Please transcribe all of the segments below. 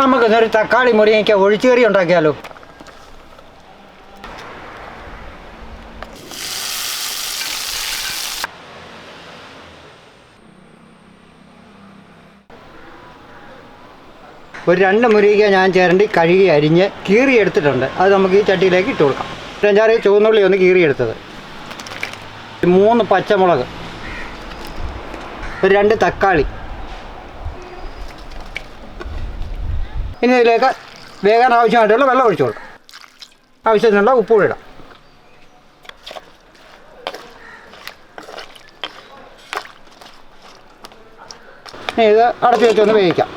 നമുക്ക് ഇന്നൊരു തക്കാളി മുരിങ്ങയ്ക്ക ഒഴിച്ചുകറി ഉണ്ടാക്കിയാലോ? ഒരു രണ്ട് മുരിങ്ങ ഞാൻ ചേരണ്ടി കഴുകി അരിഞ്ഞ് കീറി എടുത്തിട്ടുണ്ട്. അത് നമുക്ക് ഈ ചട്ടിയിലേക്ക് ഇട്ട് കൊടുക്കാം. അഞ്ചാറ് ചുവന്നുള്ളി ഒന്ന് കീറി എടുത്തത്. മൂന്ന് പച്ചമുളക്. ഒരു രണ്ട് തക്കാളി. ഇനി ഇതിലേക്ക് വേകാൻ ആവശ്യമായിട്ടുള്ള വെള്ളം ഒഴിച്ചു കൊടുക്കാം. ആവശ്യത്തിനുള്ള ഉപ്പ് കൂടി ഇടാം. ഇനി ഇത് അടച്ചു വെച്ചൊന്ന് വേവിക്കാം.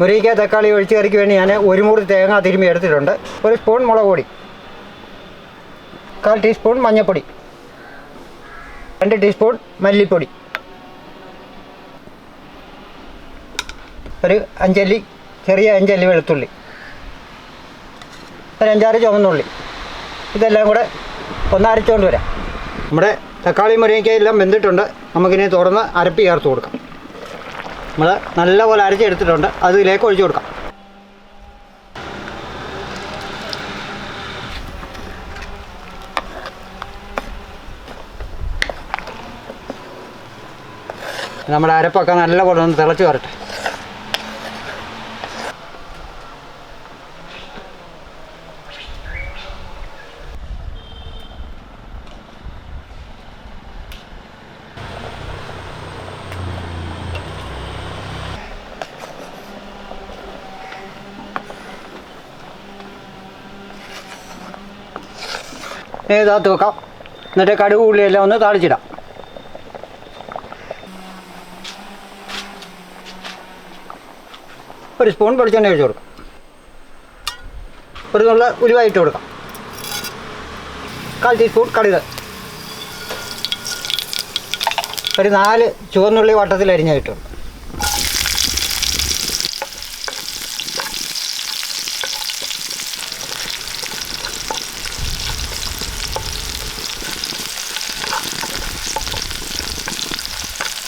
മുരിക്ക തക്കാളി ഒഴിച്ച് കറിക്ക് വേണ്ടി ഞാൻ ഒരു മുറി തേങ്ങ തിരുമ്മി എടുത്തിട്ടുണ്ട്. ഒരു സ്പൂൺ മുളക് പൊടി. കാൽ ടീസ്പൂൺ മഞ്ഞൾപ്പൊടി. രണ്ട് ടീസ്പൂൺ മല്ലിപ്പൊടി. ഒരു അഞ്ചല്ലി ചെറിയ അഞ്ചല്ലി വെളുത്തുള്ളി. ഒരു അഞ്ചാറ് ചുവന്നുള്ളി. ഇതെല്ലാം കൂടെ ഒന്ന് അരച്ചുകൊണ്ട് വരാം. നമ്മുടെ തക്കാളി മുരിങ്ങയ്ക്ക എല്ലാം വെന്തിട്ടുണ്ട്. നമുക്കിനി തുറന്ന് അരപ്പ് ചേർത്ത് കൊടുക്കാം. നമ്മൾ നല്ലപോലെ അരച്ചെടുത്തിട്ടുണ്ട്. ഇതിലേക്ക് ഒഴിച്ചു കൊടുക്കാം. നമ്മുടെ അരപ്പൊക്കെ നല്ലപോലെ ഒന്ന് തിളച്ച് വരട്ടെ. ഏതാത്ത് വെക്കാം എന്നിട്ട് കടുക് ഉള്ളിയെല്ലാം ഒന്ന് താളിച്ചിടാം. ഒരു സ്പൂൺ വെളിച്ചെണ്ണ ഒഴിച്ച് കൊടുക്കാം. ഒരു നുള്ള ഉരുവായിട്ട് കൊടുക്കാം. കാൽ ടീസ്പൂൺ കടുക്. ഒരു നാല് ചുവന്നുള്ളി വട്ടത്തിൽ അരിഞ്ഞിട്ടുണ്ട്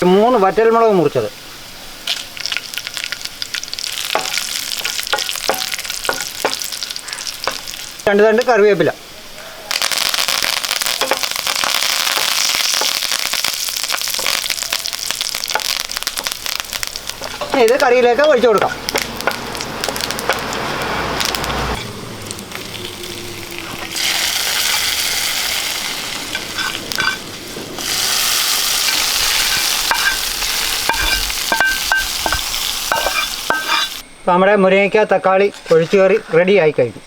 മൂന്ന് വറ്റൽമുളക് മുറിച്ചത്. രണ്ട് രണ്ട് കറിവേപ്പില. ഇത് കറിയിലേക്ക് ഒഴിച്ചു കൊടുക്കാം. നമ്മുടെ മുരിങ്ങയ്ക്ക തക്കാളി ഒഴിച്ചു കയറി റെഡി ആയി കഴിഞ്ഞു.